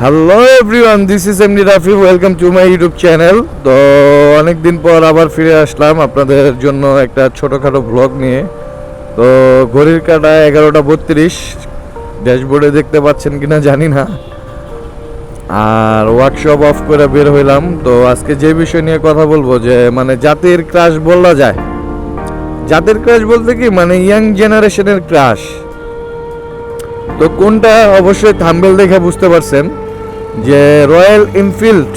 Hello everyone this is এমনি Rafi welcome to my YouTube channel তো অনেক দিন পর আবার ফিরে আসলাম আপনাদের জন্য একটা ছোটোখাটো ব্লগ নিয়ে। তো ঘড়ির কাটা এগারোটা বত্রিশ। ড্যাশবোর্ডে দেখতে পাচ্ছেন কিনা জানি না। আর ওয়ার্কশপ অফ করে বের হইলাম। তো আজকে যে বিষয় নিয়ে কথা বলব যে মানে জাতির ক্রাশ বলা যায়। জাতির ক্রাশ বলতে কি? মানে ইয়াং জেনারেশনের ক্রাশ তো কোনটা? অবশ্যই থাম্বেল দেখে বুঝতে পারছেন। যে রয়্যাল এনফিল্ড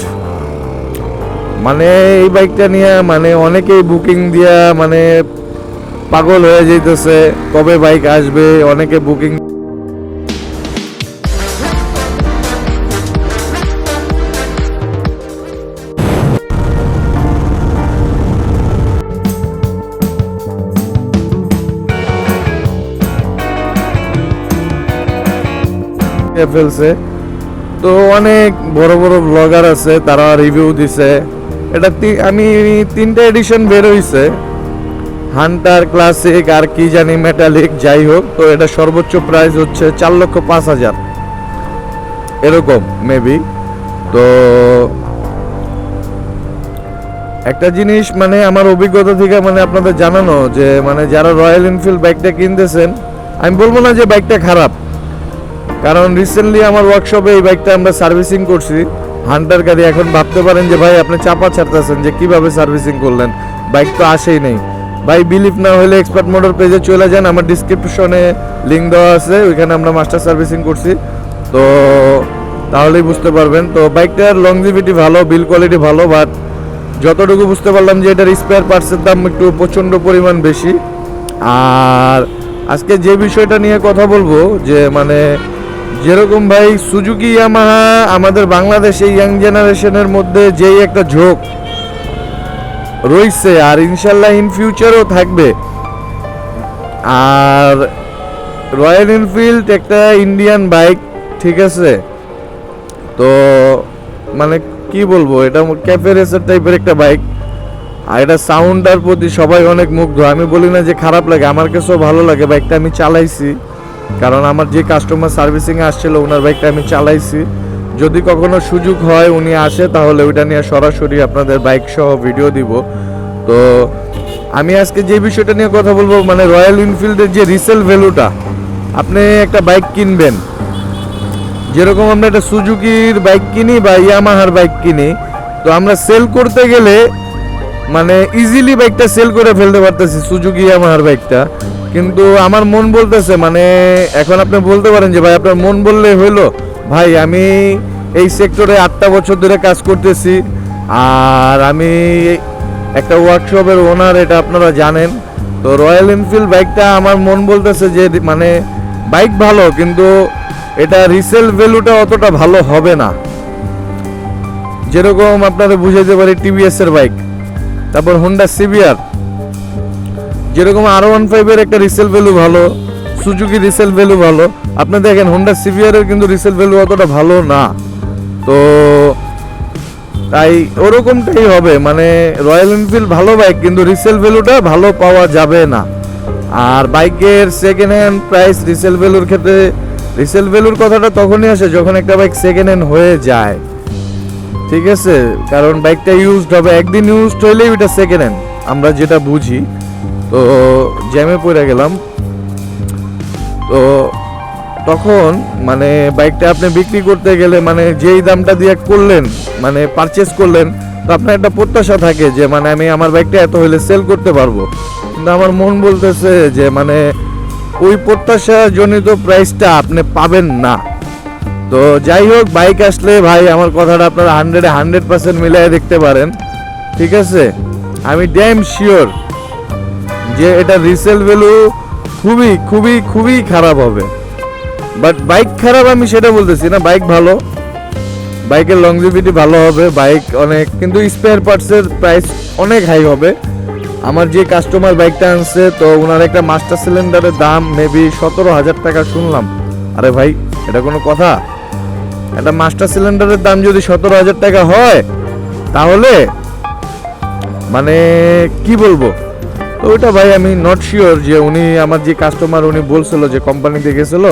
মানে এই বাইকটা নিয়ে মানে অনেকেই বুকিং দিয়া মানে পাগল হয়ে যাইতেছে, কবে বাইক আসবে, অনেকে বুকিং ফেলছে। তো অনেক বড় বড় ব্লগার আছে, তারা রিভিউ দিছে। এটা আমি তিনটা এডিশন বের হইছে। হান্টার ক্লাসিক আর কি জানি মেটালিক যাই হোক, তো এটা সর্বোচ্চ প্রাইস হচ্ছে চার লক্ষ পাঁচ হাজার। এরকম মেবি তো একটা জিনিস মানে আমার অভিজ্ঞতা থেকে মানে আপনাদের জানানো যে মানে যারা রয়্যাল এনফিল্ড বাইকটা কিনতেছেন, আমি বলব না যে বাইকটা খারাপ। কারণ রিসেন্টলি আমার ওয়ার্কশপে এই বাইকটা আমরা সার্ভিসিং করছি। হান্টার গাড়ি এখন ভাবতে পারেন যে, ভাই, আপনি চাপা ছাড়তেছেন যে, কীভাবে সার্ভিসিং করলেন? বাইক তো আসেই নেই। ভাই বিলিভ না হলে এক্সপার্ট মোটর পেজে চলে যান। আমার ডিসক্রিপশনে লিঙ্ক দেওয়া আছে। ওইখানে আমরা মাস্টার সার্ভিসিং করছি। তো তাহলেই বুঝতে পারবেন। তো বাইকটার লংজিভিটি ভালো বিল কোয়ালিটি ভালো বাট যতটুকু বুঝতে পারলাম যে, এটার স্পেয়ার পার্টসের দাম একটু প্রচণ্ড পরিমাণ বেশি। আর আজকে যে বিষয়টা নিয়ে কথা বলব, যে মানে যেরকম ভাই, সুজুকি ইয়ামাহা আমাদের বাংলাদেশে ইয়াং জেনারেশনের মধ্যে যেই একটা ঝোঁক রয়েছে আর ইনশাল্লাহ ইন ফিউচারও থাকবে। আর রয়্যাল এনফিল্ড একটা ইন্ডিয়ান বাইক ঠিক আছে? তো মানে কি বলব, এটা ক্যাফে রেসার টাইপের একটা বাইক আর এটা সাউন্ডটার প্রতি সবাই অনেক মুগ্ধ। আমি বলি না যে খারাপ লাগে, আমার কাছেও ভালো লাগে। বাইকটা আমি চালাইছি। কারণ আমার যে কাস্টমার সার্ভিসিংয়ে আসছিল, ওনার বাইকটা আমি চালাইছি। যদি কখনো সুযোগ হয়, উনি আসে, তাহলে ওইটা নিয়ে সরাসরি আপনাদের বাইক সহ ভিডিও দিব। তো আমি আজকে যে বিষয়টা নিয়ে কথা বলব মানে রয়্যাল এনফিল্ডের যে রিসেল ভ্যালুটা আপনি একটা বাইক কিনবেন। যেরকম আমরা একটা সুজুকির বাইক কিনি বা ইয়ামাহার বাইক কিনি, তো আমরা সেল করতে গেলে মানে ইজিলি বাইকটা সেল করে ফেলতে পারতেছি সুজুকি ইয়ামাহার বাইকটা কিন্তু আমার মন বলতেছে মানে এখন আপনি বলতে পারেন যে, ভাই, আপনার মন বললে হইল। ভাই, আমি এই সেক্টরে আটটা বছর ধরে কাজ করতেছি, আর আমি একটা ওয়ার্কশপের ওনার এটা আপনারা জানেন। তো রয়্যাল এনফিল্ড বাইকটা আমার মন বলতেছে যে মানে বাইক ভালো, কিন্তু এটা রিসেল ভ্যালুটা অতটা ভালো হবে না। যেরকম আপনারা বুঝাইতে পারি টিভিএস এর বাইক তারপর হোন্ডা সিবিআর যেরকম আর ওয়ান ফাইভের একটা রিসেল ভ্যালু ভালো সুজুকি রিসেল ভ্যালু ভালো, আপনি দেখেন হোন্ডা সিবিআর এর কিন্তু রিসেল ভ্যালু অতটা ভালো না। তো তাই ওরকমটাই হবে মানে রয়্যাল এনফিল্ড ভালো বাইক কিন্তু রিসেল ভ্যালুটা ভালো পাওয়া যাবে না। আর বাইকের সেকেন্ড হ্যান্ড প্রাইস রিসেল ভ্যালুর ক্ষেত্রে রিসেল ভ্যালুর কথাটা তখনই আসে যখন একটা বাইক সেকেন্ড হ্যান্ড হয়ে যায়। ঠিক আছে? কারণ বাইকটা ইউজড হবে, একদিন ইউজড হইলেই ওটা সেকেন্ড হ্যান্ড আমরা যেটা বুঝি। তো জ্যামে পড়ে গেলাম। তো তখন মানে বাইকটা আপনি বিক্রি করতে গেলে মানে যেই দামটা দিয়ে করলেন মানে পারচেস করলেন, তো আপনার একটা প্রত্যাশা থাকে যে মানে আমি আমার বাইকটা এত হইলে সেল করতে পারব। কিন্তু আমার মন বলতেছে যে মানে ওই প্রত্যাশা জনিত প্রাইসটা আপনি পাবেন না। তো যাই হোক, বাইক আসলে ভাই আমার কথাটা আপনারা হান্ড্রেডে হান্ড্রেড পার্সেন্ট মিলাই দেখতে পারেন। ঠিক আছে? আমি ড্যাম শিওর যে এটা রিসেল ভ্যালু খুবই খুবই খুবই খারাপ হবে। বাট বাইক খারাপ আমি সেটা বলতেছি না বাইক ভালো। বাইকের লংজিভিটি ভালো হবে বাইক অনেক, কিন্তু স্পেয়ার পার্টসের প্রাইস অনেক হাই হবে। আমার যে কাস্টমার বাইকটা আনছে, তো ওনার একটা মাস্টার সিলিন্ডারের দাম মেবি সতেরো হাজার টাকা শুনলাম। আরে ভাই, এটা কোনো কথা? একটা মাস্টার সিলিন্ডারের দাম যদি সতেরো হাজার টাকা হয়, তাহলে মানে কি বলব? ওইটা ভাই, আমি নট শিওর যে উনি আমার যে কাস্টমার উনি বলছিল যে কোম্পানিতে গেছিল,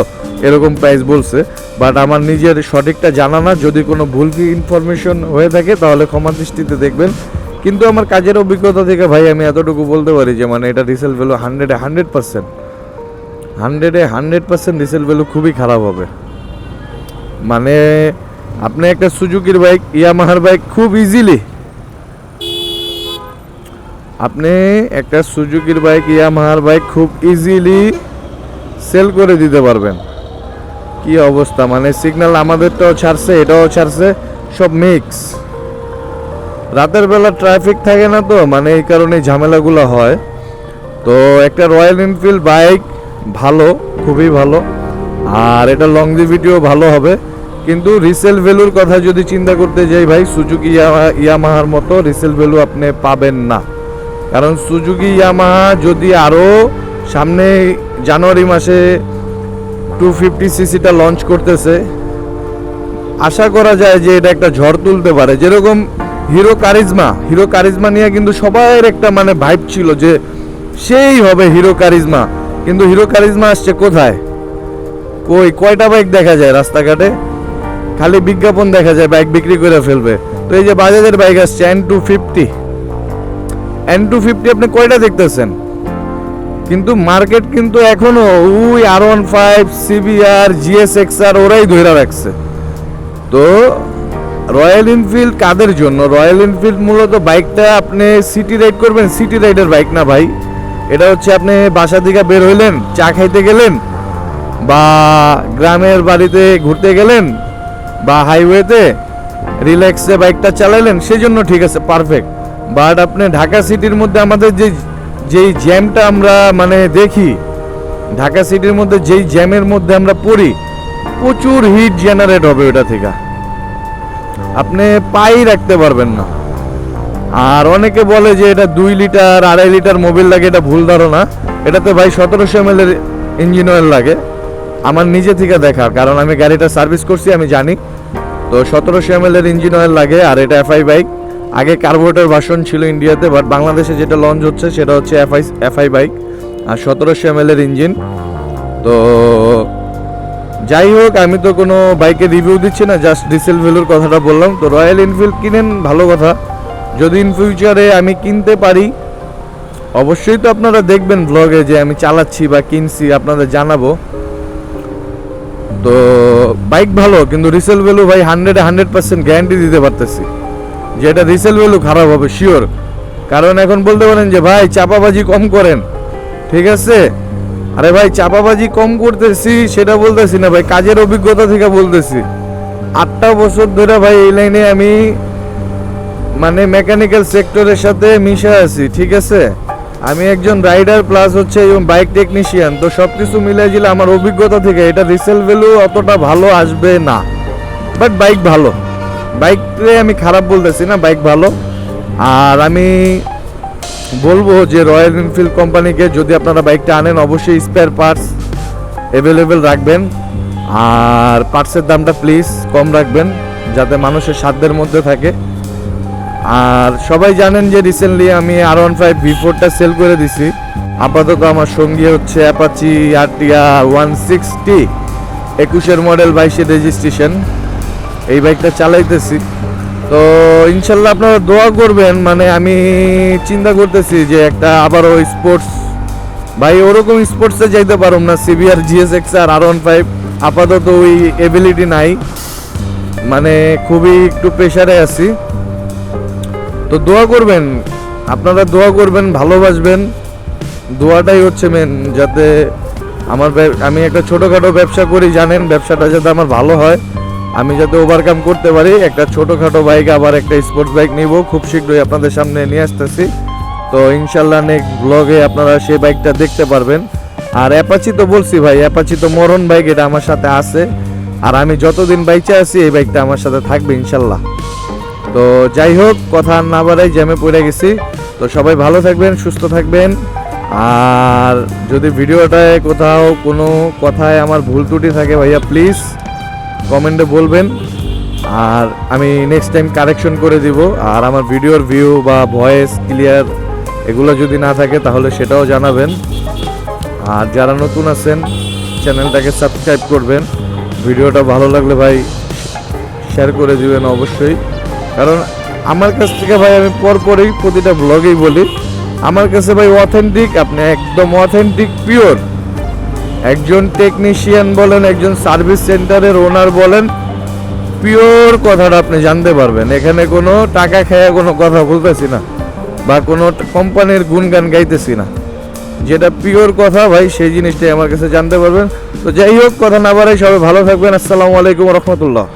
এরকম প্রাইস বলছে। বাট আমার নিজের সঠিকটা জানা না, যদি কোনো ভুল ইনফরমেশন হয়ে থাকে, তাহলে ক্ষমা দৃষ্টিতে দেখবেন। কিন্তু আমার কাজের অভিজ্ঞতা থেকে ভাই, আমি এতটুকু বলতে পারি যে মানে এটা রিসেল ভ্যালু হান্ড্রেডে হান্ড্রেড পার্সেন্ট হান্ড্রেডে হান্ড্রেড পার্সেন্ট রিসেল ভ্যালু খুবই খারাপ হবে। মানে আপনি একটা সুজুকির বাইক ইয়ামাহার বাইক খুব ইজিলি আপনি একটা সুজুকির বাইক ইয়ামাহার বাইক খুব ইজিলি সেল করে দিতে পারবেন। কি অবস্থা? মানে সিগন্যাল আমাদেরটাও ছাড়ছে, এটাও ছাড়ছে, সব মিক্স রাতের বেলা ট্রাফিক থাকে না তো মানে এই কারণে ঝামেলাগুলো হয়। তো একটা রয়্যাল এনফিল্ড বাইক ভালো, খুবই ভালো, আর এটা লংজিভিটিও ভালো হবে। কিন্তু রিসেল ভ্যালুর কথা যদি চিন্তা করতে যাই ভাই, সুজুকি ইয়ামাহার মতো রিসেল ভ্যালু আপনি পাবেন না। কারণ সুজুকি ইয়ামাহা যদি আরও সামনে জানুয়ারি মাসে টু ফিফটি সিসিটা লঞ্চ করতেছে, আশা করা যায় যে এটা একটা ঝড় তুলতে পারে। যেরকম হিরো কারিজমা হিরো কারিজমা নিয়ে কিন্তু সবার একটা মানে ভাইব ছিল যে সেই হবে হিরো কারিজমা। কিন্তু হিরো কারিজমা আসছে কোথায়? কই, কয়টা বাইক দেখা যায় রাস্তাঘাটে? খালি বিজ্ঞাপন দেখা যায় বাইক বিক্রি করে ফেলবে। তো এই যে বাজাজের বাইক আসছে N two fifty N two fifty আপনি কয়টা দেখতেছেন? কিন্তু মার্কেট কিন্তু এখনও ওই R one five CBR GSX R ওরাই ধরে রাখছে। তো রয়্যাল এনফিল্ড কাদের জন্য? রয়্যাল এনফিল্ড মূলত বাইকটা আপনি সিটি রাইড করবেন সিটি রাইডের বাইক না ভাই। এটা হচ্ছে আপনি বাসা থেকে বের হইলেন, চা খাইতে গেলেন, বা গ্রামের বাড়িতে ঘুরতে গেলেন, বা হাইওয়েতে রিল্যাক্সে বাইকটা চালাইলেন সেই জন্য ঠিক আছে পারফেক্ট বাট আপনি ঢাকা সিটির মধ্যে আমাদের যে, যেই জ্যামটা আমরা মানে দেখি, ঢাকা সিটির মধ্যে যেই জ্যামের মধ্যে আমরা পড়ি, প্রচুর হিট জেনারেট হবে ওটা থেকে। আপনি পাই রাখতে পারবেন না। আর অনেকে বলে যে এটা দুই লিটার, আড়াই লিটার মোবিল লাগে, এটা ভুল ধারণা। এটাতে ভাই সতেরোশো এম এর ইঞ্জিন অয়েল লাগে। আমার নিজে থেকে দেখা কারণ আমি গাড়িটা সার্ভিস করছি, আমি জানি। তো সতেরোশো এম এর ইঞ্জিন অয়েল লাগে, আর এটা এফআই বাইক আগে কার্বোরেটর ভার্সন ছিল ইন্ডিয়াতে বাট বাংলাদেশে যেটা লঞ্চ হচ্ছে সেটা হচ্ছে এফআই এফআই বাইক আর সতেরোশো এম এর ইঞ্জিন তো যাই হোক, আমি তো কোনো বাইকের রিভিউ দিচ্ছি না জাস্ট ডিসেল ভ্যালুর কথাটা বললাম। তো রয়্যাল এনফিল্ড কিনেন, ভালো কথা। যদি ইন ফিউচারে আমি কিনতে পারি, অবশ্যই তো আপনারা দেখবেন ব্লগে যে আমি চালাচ্ছি বা কিনছি, আপনাদের জানাব। তো বাইক ভালো, কিন্তু রিসেল ভ্যালু ভাই হান্ড্রেডে হান্ড্রেড পার্সেন্ট গ্যারান্টি দিতে পারতেছি। যে এটা রিসেল ভ্যালু খারাপ হবে শিওর কারণ এখন বলতে পারেন যে, ভাই, চাপাবাজি কম করেন। ঠিক আছে? আরে ভাই, চাপাবাজি কম করতেছি, সেটা বলতেছি না, ভাই, কাজের অভিজ্ঞতা থেকে বলতেছি। আটটা বছর ধরে ভাই, এই লাইনে আমি মানে মেকানিক্যাল সেক্টরের সাথে মিশে আছি, ঠিক আছে? আমি একজন রাইডার প্লাস হচ্ছে এবং বাইক টেকনিশিয়ান তো সব কিছু মিলিয়ে দিলে আমার অভিজ্ঞতা থেকে এটা রিসেল ভ্যালু অতটা ভালো আসবে না। বাট বাইক ভালো। বাইকরে আমি খারাপ বলতেছি না, বাইক ভালো। আর আমি বলব যে রয়্যাল এনফিল্ড কোম্পানিকে যদি আপনারা বাইকটা আনেন, অবশ্যই স্পেয়ার পার্টস অ্যাভেলেবেল রাখবেন। আর পার্টসের দামটা প্লিজ কম রাখবেন, যাতে মানুষের সাধ্যের মধ্যে থাকে। আর সবাই জানেন যে রিসেন্টলি আমি আর ওয়ান ফাইভ ভি ফোরটা সেল করে দিছি। আপাতত আমার সঙ্গী হচ্ছে অ্যাপাচি আরটিয়া ওয়ান সিক্সটি একুশের মডেল বাইশে রেজিস্ট্রেশন এই বাইকটা চালাইতেছি। তো ইনশাল্লাহ আপনারা দোয়া করবেন মানে আমি চিন্তা করতেছি যে একটা আবারও স্পোর্টস ভাই, ওরকম স্পোর্টসে যাইতে পারুম না। সিবিআর জিএস এক্স আর আর ওয়ান ফাইভ আপাতত ওই এবিলিটি নাই। মানে খুবই একটু প্রেশারে আছি। তো দোয়া করবেন, আপনারা দোয়া করবেন, ভালোবাসবেন। দোয়াটাই হচ্ছে মেন যাতে আমার আমি একটা ছোটোখাটো ব্যবসা করি, জানেন, ব্যবসাটা যাতে আমার ভালো হয়। আমি যাতে ওভারকাম করতে পারি, একটা ছোটোখাটো বাইক আবার একটা স্পোর্টস বাইক নিব। খুব শীঘ্রই আপনাদের সামনে নিয়ে আসতেছি। তো ইনশাল্লাহ নেক্সট ব্লগে আপনারা সেই বাইকটা দেখতে পারবেন। আর অ্যাপাচি তো বলছি ভাই অ্যাপাচি তো মরণ বাইক এটা আমার সাথে আছে। আর আমি যতদিন বাইচে আছি, এই বাইকটা আমার সাথে থাকবে ইনশাল্লাহ। তো যাই হোক, কথা না বাড়াই, জ্যামে পড়ে গেছি। তো সবাই ভালো থাকবেন, সুস্থ থাকবেন। আর যদি ভিডিওটায় কোথাও কোনো কথায় আমার ভুল ত্রুটি থাকে ভাইয়া প্লিজ কমেন্টে বলবেন। আর আমি নেক্সট টাইম কারেকশন করে দিব। আর আমার ভিডিওর ভিউ বা ভয়েস ক্লিয়ার এগুলো যদি না থাকে, তাহলে সেটাও জানাবেন। আর যারা নতুন আছেন চ্যানেলটাকে সাবস্ক্রাইব করবেন। ভিডিওটা ভালো লাগলে ভাই শেয়ার করে দিবেন অবশ্যই। কারণ আমার কাছ থেকে ভাই, আমি পরপরই প্রতিটা ব্লগেই বলি। আমার কাছে ভাই অথেন্টিক আপনি একদম অথেন্টিক পিওর একজন টেকনিশিয়ান বলেন, একজন সার্ভিস সেন্টারের ওনার বলেন পিওর কথাটা আপনি জানতে পারবেন। এখানে কোনো টাকা খেয়ে কোনো কথা বলতেছি না বা কোনো কোম্পানির গুণগান গাইতেছি না। যেটা পিওর কথা ভাই, সেই জিনিসটাই আমার কাছে জানতে পারবেন। তো যাই হোক, কথা না বাড়াই সবাই ভালো থাকবেন। আসসালামু আলাইকুম রহমতুল্লাহ।